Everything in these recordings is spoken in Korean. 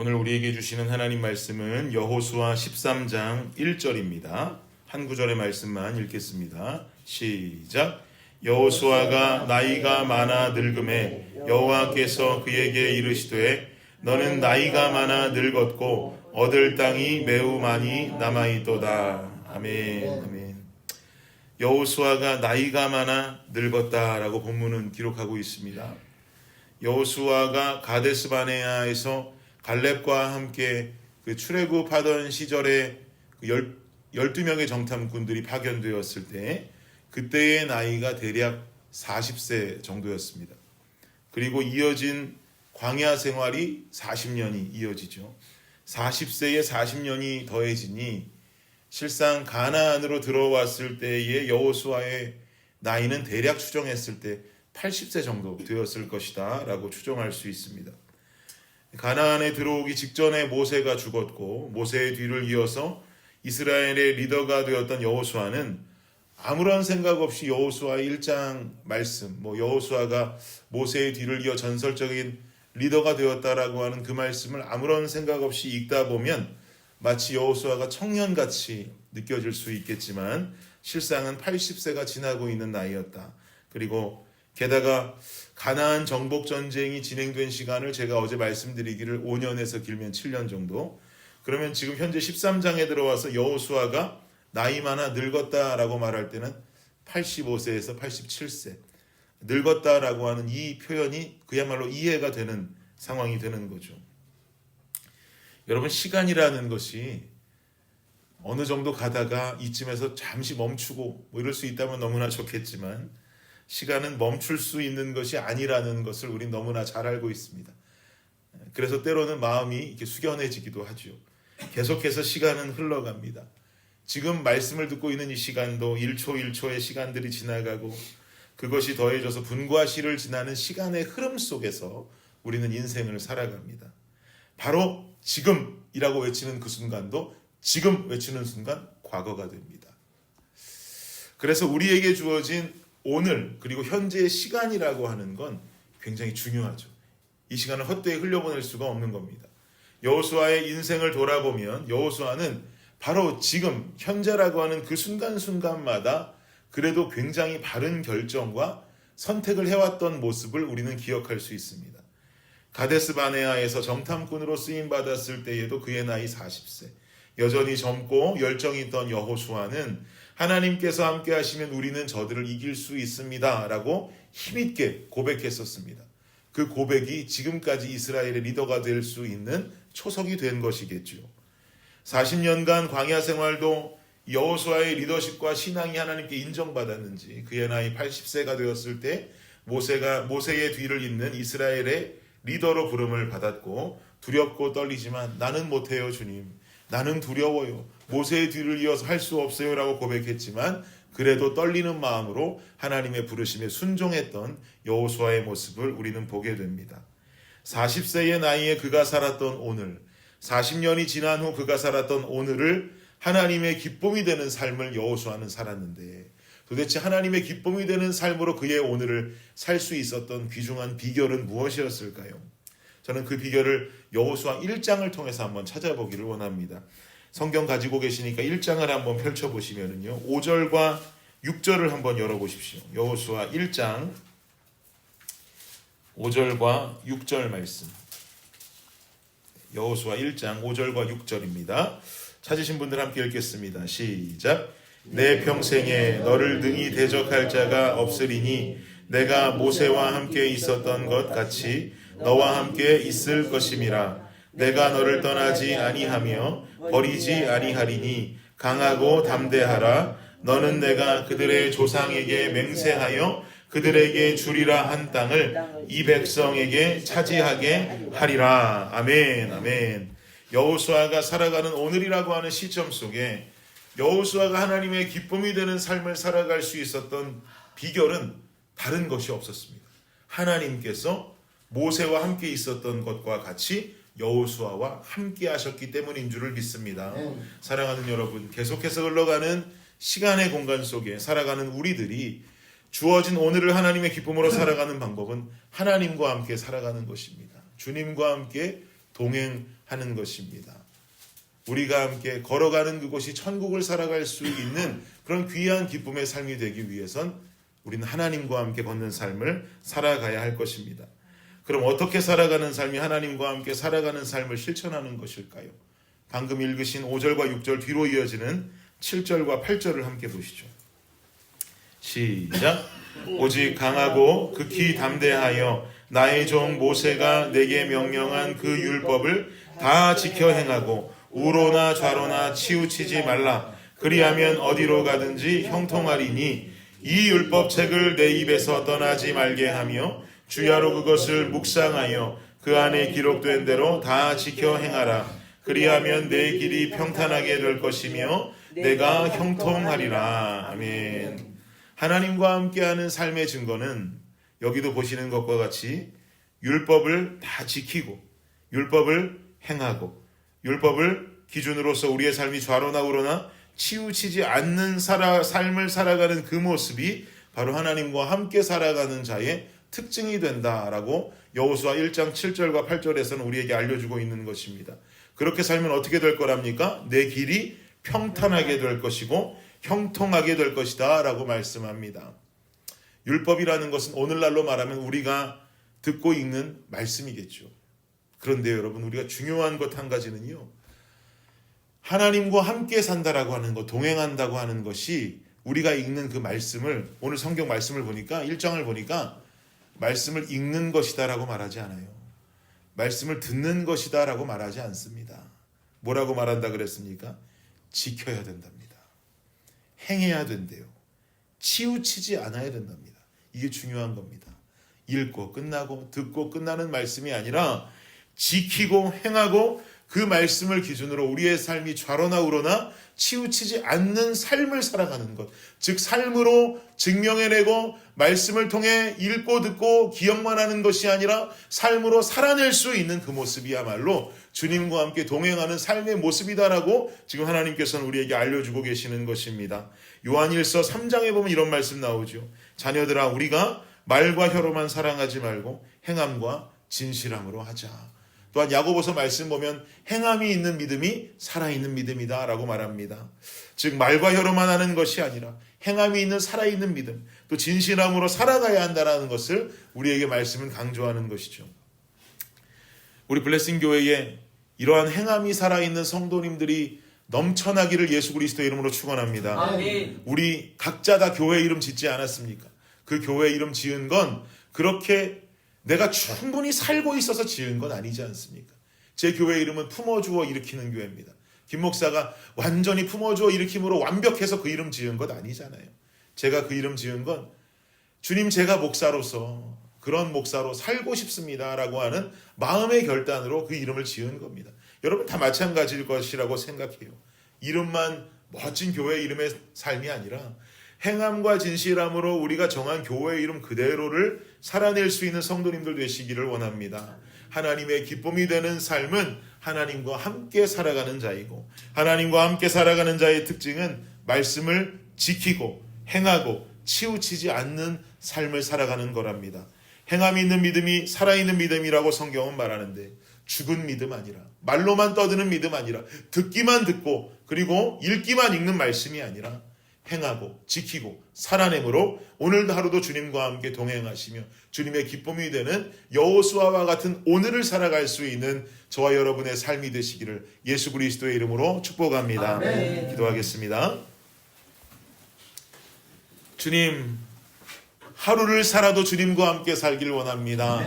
오늘 우리에게 주시는 하나님 말씀은 여호수아 13장 1절입니다. 한 구절의 말씀만 읽겠습니다. 시작. 여호수아가 나이가 많아 늙음에 여호와께서 그에게 이르시되 너는 나이가 많아 늙었고 얻을 땅이 매우 많이 남아 있도다. 아멘. 아멘. 여호수아가 나이가 많아 늙었다라고 본문은 기록하고 있습니다. 여호수아가 가데스 바네아에서 갈렙과 함께 그 출애굽하던 시절에 그 열, 12명의 정탐꾼들이 파견되었을 때 그때의 나이가 대략 40세 정도였습니다. 그리고 이어진 광야 생활이 40년이 이어지죠. 40세에 40년이 더해지니 실상 가나안으로 들어왔을 때의 여호수아의 나이는 대략 추정했을 때 80세 정도 되었을 것이다라고 추정할 수 있습니다. 가나안에 들어오기 직전에 모세가 죽었고 모세의 뒤를 이어서 이스라엘의 리더가 되었던 여호수아는 아무런 생각 없이 여호수아의 일장 말씀, 뭐 여호수아가 모세의 뒤를 이어 전설적인 리더가 되었다라고 하는 그 말씀을 아무런 생각 없이 읽다 보면 마치 여호수아가 청년같이 느껴질 수 있겠지만 실상은 80세가 지나고 있는 나이였다. 그리고 게다가 가나안 정복 전쟁이 진행된 시간을 제가 어제 말씀드리기를 5년에서 길면 7년 정도. 그러면 지금 현재 13장에 들어와서 여호수아가 나이 많아 늙었다라고 말할 때는 85세에서 87세. 늙었다라고 하는 이 표현이 그야말로 이해가 되는 상황이 되는 거죠. 여러분 시간이라는 것이 어느 정도 가다가 이쯤에서 잠시 멈추고 뭐 이럴 수 있다면 너무나 좋겠지만 시간은 멈출 수 있는 것이 아니라는 것을 우린 너무나 잘 알고 있습니다. 그래서 때로는 마음이 이렇게 숙연해지기도 하죠. 계속해서 시간은 흘러갑니다. 지금 말씀을 듣고 있는 이 시간도 1초 1초의 시간들이 지나가고 그것이 더해져서 분과 시를 지나는 시간의 흐름 속에서 우리는 인생을 살아갑니다. 바로 지금이라고 외치는 그 순간도 지금 외치는 순간 과거가 됩니다. 그래서 우리에게 주어진 오늘 그리고 현재의 시간이라고 하는 건 굉장히 중요하죠. 이 시간을 헛되이 흘려보낼 수가 없는 겁니다. 여호수아의 인생을 돌아보면 여호수아는 바로 지금 현재라고 하는 그 순간순간마다 그래도 굉장히 바른 결정과 선택을 해왔던 모습을 우리는 기억할 수 있습니다. 가데스 바네아에서 정탐꾼으로 쓰임 받았을 때에도 그의 나이 40세. 여전히 젊고 열정이 있던 여호수아는 하나님께서 함께 하시면 우리는 저들을 이길 수 있습니다 라고 힘있게 고백했었습니다. 그 고백이 지금까지 이스라엘의 리더가 될 수 있는 초석이 된 것이겠죠. 40년간 광야 생활도 여호수아의 리더십과 신앙이 하나님께 인정받았는지 그의 나이 80세가 되었을 때 모세가 모세의 뒤를 잇는 이스라엘의 리더로 부름을 받았고 두렵고 떨리지만 나는 못해요 주님 나는 두려워요 모세의 뒤를 이어서 할 수 없어요 라고 고백했지만 그래도 떨리는 마음으로 하나님의 부르심에 순종했던 여호수아의 모습을 우리는 보게 됩니다. 40세의 나이에 그가 살았던 오늘, 40년이 지난 후 그가 살았던 오늘을 하나님의 기쁨이 되는 삶을 여호수아는 살았는데 도대체 하나님의 기쁨이 되는 삶으로 그의 오늘을 살 수 있었던 귀중한 비결은 무엇이었을까요? 저는 그 비결을 여호수아 1장을 통해서 한번 찾아보기를 원합니다. 성경 가지고 계시니까 1장을 한번 펼쳐 보시면은요. 5절과 6절을 한번 열어 보십시오. 여호수아 1장 5절과 6절 말씀. 여호수아 1장 5절과 6절입니다. 찾으신 분들 함께 읽겠습니다. 시작. 내 평생에 너를 능히 대적할 자가 없으리니 내가 모세와 함께 있었던 것 같이 너와 함께 있을 것임이라. 내가 너를 떠나지 아니하며 버리지 아니하리니 강하고 담대하라. 너는 내가 그들의 조상에게 맹세하여 그들에게 주리라 한 땅을 이 백성에게 차지하게 하리라. 아멘, 아멘. 여호수아가 살아가는 오늘이라고 하는 시점 속에 여호수아가 하나님의 기쁨이 되는 삶을 살아갈 수 있었던 비결은 다른 것이 없었습니다. 하나님께서 모세와 함께 있었던 것과 같이 여호수아와 함께 하셨기 때문인 줄을 믿습니다. 사랑하는 여러분, 계속해서 흘러가는 시간의 공간 속에 살아가는 우리들이 주어진 오늘을 하나님의 기쁨으로 살아가는 방법은 하나님과 함께 살아가는 것입니다. 주님과 함께 동행하는 것입니다. 우리가 함께 걸어가는 그곳이 천국을 살아갈 수 있는 그런 귀한 기쁨의 삶이 되기 위해선 우리는 하나님과 함께 걷는 삶을 살아가야 할 것입니다. 그럼 어떻게 살아가는 삶이 하나님과 함께 살아가는 삶을 실천하는 것일까요? 방금 읽으신 5절과 6절 뒤로 이어지는 7절과 8절을 함께 보시죠. 시작. 오직 강하고 극히 담대하여 나의 종 모세가 내게 명령한 그 율법을 다 지켜 행하고 우로나 좌로나 치우치지 말라. 그리하면 어디로 가든지 형통하리니 이 율법책을 내 입에서 떠나지 말게 하며 주야로 그것을 묵상하여 그 안에 기록된 대로 다 지켜 행하라. 그리하면 내 길이 평탄하게 될 것이며 내가 형통하리라. 아멘. 하나님과 함께하는 삶의 증거는 여기도 보시는 것과 같이 율법을 다 지키고 율법을 행하고 율법을 기준으로서 우리의 삶이 좌로나 우로나 치우치지 않는 살아, 삶을 살아가는 그 모습이 바로 하나님과 함께 살아가는 자의 특징이 된다라고 여호수아 1장 7절과 8절에서는 우리에게 알려주고 있는 것입니다. 그렇게 살면 어떻게 될 거랍니까? 내 길이 평탄하게 될 것이고 형통하게 될 것이다 라고 말씀합니다. 율법이라는 것은 오늘날로 말하면 우리가 듣고 읽는 말씀이겠죠. 그런데 여러분 우리가 중요한 것 한 가지는요. 하나님과 함께 산다라고 하는 것, 동행한다고 하는 것이 우리가 읽는 그 말씀을 오늘 성경 말씀을 보니까 일장을 보니까 말씀을 읽는 것이다라고 말하지 않아요. 말씀을 듣는 것이다라고 말하지 않습니다. 뭐라고 말한다 그랬습니까? 지켜야 된답니다. 행해야 된대요. 치우치지 않아야 된답니다. 이게 중요한 겁니다. 읽고 끝나고 듣고 끝나는 말씀이 아니라 지키고 행하고 그 말씀을 기준으로 우리의 삶이 좌로나 우로나 치우치지 않는 삶을 살아가는 것. 즉, 삶으로 증명해내고 말씀을 통해 읽고 듣고 기억만 하는 것이 아니라 삶으로 살아낼 수 있는 그 모습이야말로 주님과 함께 동행하는 삶의 모습이다라고 지금 하나님께서는 우리에게 알려주고 계시는 것입니다. 요한일서 3장에 보면 이런 말씀 나오죠. 자녀들아, 우리가 말과 혀로만 사랑하지 말고 행함과 진실함으로 하자. 또한 야고보서 말씀 보면 행함이 있는 믿음이 살아있는 믿음이다라고 말합니다. 즉 말과 혀로만 하는 것이 아니라 행함이 있는 살아있는 믿음, 또 진실함으로 살아가야 한다라는 것을 우리에게 말씀은 강조하는 것이죠. 우리 블레싱 교회에 이러한 행함이 살아있는 성도님들이 넘쳐나기를 예수 그리스도 이름으로 축원합니다. 우리 각자 다 교회 이름 짓지 않았습니까? 그 교회 이름 지은 건 그렇게 내가 충분히 살고 있어서 지은 건 아니지 않습니까? 제 교회 이름은 품어주어 일으키는 교회입니다. 김 목사가 완전히 품어주어 일으킴으로 완벽해서 그 이름 지은 것 아니잖아요. 제가 그 이름 지은 건 주님 제가 목사로서 그런 목사로 살고 싶습니다라고 하는 마음의 결단으로 그 이름을 지은 겁니다. 여러분 다 마찬가지일 것이라고 생각해요. 이름만 멋진 교회 이름의 삶이 아니라 행함과 진실함으로 우리가 정한 교회 이름 그대로를 살아낼 수 있는 성도님들 되시기를 원합니다. 하나님의 기쁨이 되는 삶은 하나님과 함께 살아가는 자이고 하나님과 함께 살아가는 자의 특징은 말씀을 지키고 행하고 치우치지 않는 삶을 살아가는 거랍니다. 행함이 있는 믿음이 살아있는 믿음이라고 성경은 말하는데 죽은 믿음 아니라 말로만 떠드는 믿음 아니라 듣기만 듣고 그리고 읽기만 읽는 말씀이 아니라 행하고 지키고 살아내므로 오늘도 하루도 주님과 함께 동행하시며 주님의 기쁨이 되는 여호수아와 같은 오늘을 살아갈 수 있는 저와 여러분의 삶이 되시기를 예수 그리스도의 이름으로 축복합니다. 아멘. 기도하겠습니다. 주님 하루를 살아도 주님과 함께 살길 원합니다.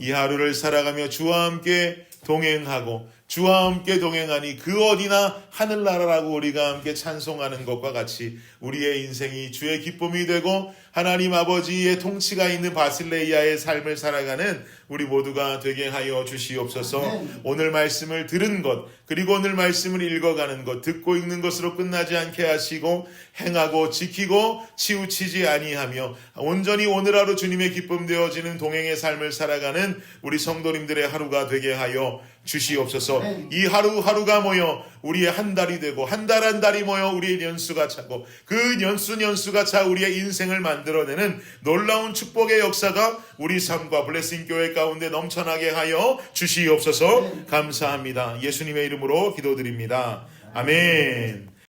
이 하루를 살아가며 주와 함께 동행하고 주와 함께 동행하니 그 어디나 하늘나라라고 우리가 함께 찬송하는 것과 같이 우리의 인생이 주의 기쁨이 되고 하나님 아버지의 통치가 있는 바실레이아의 삶을 살아가는 우리 모두가 되게 하여 주시옵소서. 오늘 말씀을 들은 것 그리고 오늘 말씀을 읽어가는 것 듣고 읽는 것으로 끝나지 않게 하시고 행하고 지키고 치우치지 아니하며 온전히 오늘 하루 주님의 기쁨 되어지는 동행의 삶을 살아가는 우리 성도님들의 하루가 되게 하여 주시옵소서. 이 하루하루가 모여 우리의 한 달이 되고 한 달한 달이 모여 우리의 연수가 차고 그 연수 연수가 차 우리의 인생을 만들어내는 놀라운 축복의 역사가 우리 삶과 블레싱 교회 가운데 넘쳐나게 하여 주시옵소서. 감사합니다. 예수님의 이름으로 기도드립니다. 아멘.